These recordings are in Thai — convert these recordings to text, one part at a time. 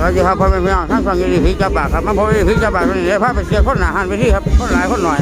สวัสดีครับพ่อแม่พี่น้องทั้งสองยีรีพีจับบากครับมาพ่อยีรีพีจับบากตรงนี้เดี๋ยวพาไปเสียคนหนาหันไปที่ครับคนหลายคนหน่อย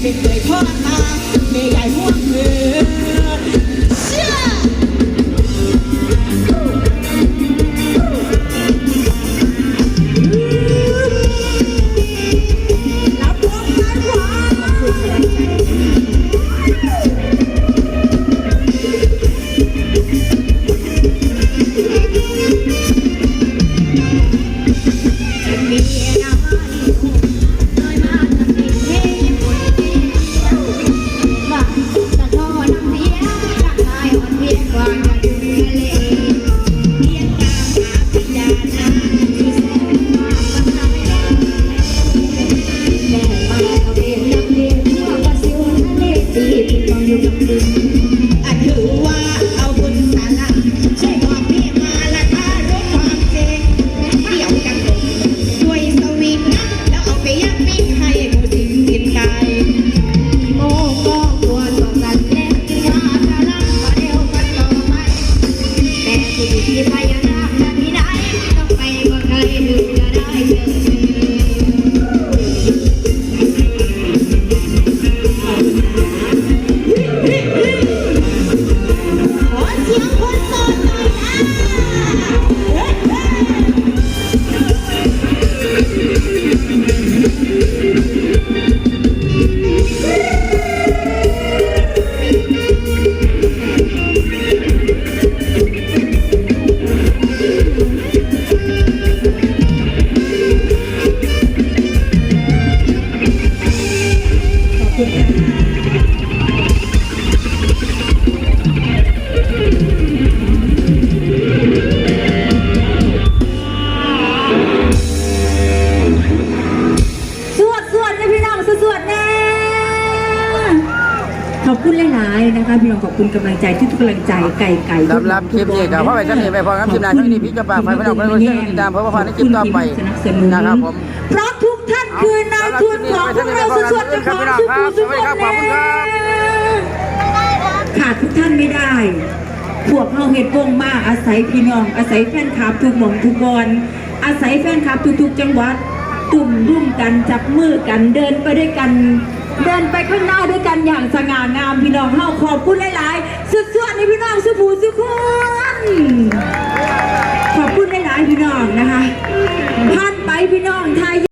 เป็นเคยพ่อตาไม่ใหญ่ห่วงเธอ ที่ที่ต้ถือว่าเอาบุญสาระช่บอกพี่มาละถ้รู้ความจริงเดี๋ยวกันด้วยสวิงนะแล้วเอาไปยัดไม่ให้กูสิงกินไก่โมกอั่วจะรัเดียวกัต่อไปแต่ที่ที่พยายามที่ไหนต้องไปก็เคยดูจะได คุณกำลังใจทุกๆกำลังใจไก่ไก่สำหรับคลิปนี้ก็เพราะไปท่านนี้ไปพอครับคลิปหน้าช่วงนี้พี่จะฝากไปพี่น้องเพื่อนๆช่วยติดตามเพราะว่าฟังในคลิปต่อไปสนับสนุนนะครับผมเพราะทุกท่านคือนายทุนของพวกเราสุดๆจะขอสุขสุขขาดทุกท่านไม่ได้พวกเราเห็ดวงมากอาศัยพี่น้อง อาศัยแฟนคลับทุกหม่องทุกบอนอาศัยแฟนคลับทุกๆจังหวัดตุ่มรุ่มกันจับมือกันเดินไปด้วยกัน เดินไปข้างหน้าด้วยกันอย่างสง่างามพี่น้องเฮาขอบคุณหลายๆสุดๆในพี่น้องสุภูสุขคนขอบคุณหลายๆพี่น้องนะคะผ่านไปพี่น้องไทย